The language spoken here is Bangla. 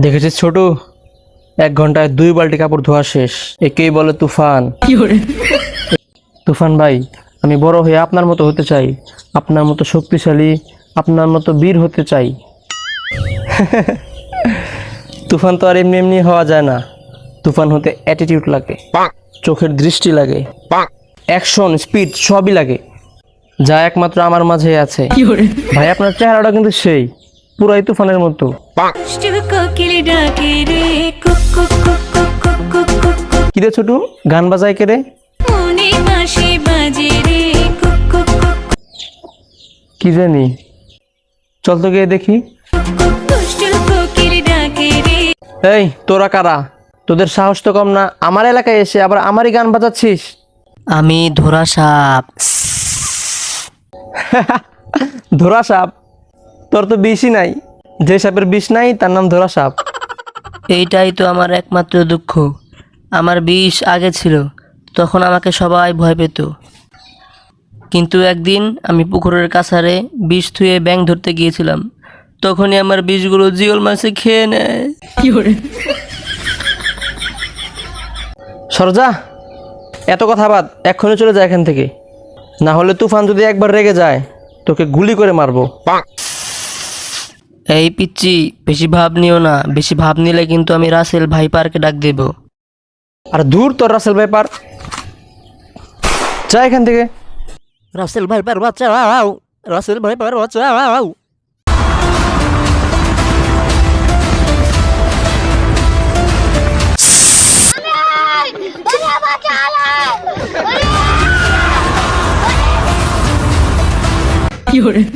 দেখেছিস ছোট? এক ঘন্টায় দুই বালতি কাপড় ধোয়া শেষ। একেই বলে তুফান। তুফান ভাই আমি বড় হয়ে আপনার মতো হতে চাই। আপনার মতো শক্তিশালী আপনার মতো বীর হতে চাই। তুফান তো আর এমনি এমনি হওয়া যায় না। তুফান হতে অ্যাটিটিউড লাগে। চোখের দৃষ্টি লাগে। অ্যাকশন স্পিড সবই লাগে। যা একমাত্র আমার মাঝে আছে। ভাই আপনার চেহারাটা কিন্তু সেই পুরাই তুফানের মতো। কিরে ছোট গান বাজায় কেরে কি জানি। চল তো গিয়ে দেখি। এই তোরা কারা? তোদের সাহস তো কম না। আমার এলাকায় এসে আবার আমারই গান বাজাচ্ছিস? আমি ধরা সাপ। ধরা সাপ? তোর তো বিষই নাই। যে সাপের বিষ নাই তার নাম ধরা সাপ। এইটাই তো আমার একমাত্র দুঃখ। আমার বিষ আগে ছিল তখন আমাকে সবাই ভয় পেত। কিন্তু একদিন আমি পুকুরের কাছারে বিষ থুয়ে ব্যাং ধরতে গিয়েছিলাম। তখনই আমার বিষগুলো জিওল মাছে খেয়ে নেয়। সরজা এত কথা বাদ এক্ষুনি চলে যায় এখান থেকে। না হলে তুফান যদি একবার রেগে যায় তোকে গুলি করে মারবো। এই পিচ্ছি বেশি ভাব নিও না। বেশি ভাব নিলে কিন্তু আমি রাসেল ভাইপারকে ডাক দেব। আর দূর তোর রাসেল ব্যাপার যা এখান থেকে। রাসেল ভাইপার বাচ্চা রাসেল ভাইপার বাচ্চা 有人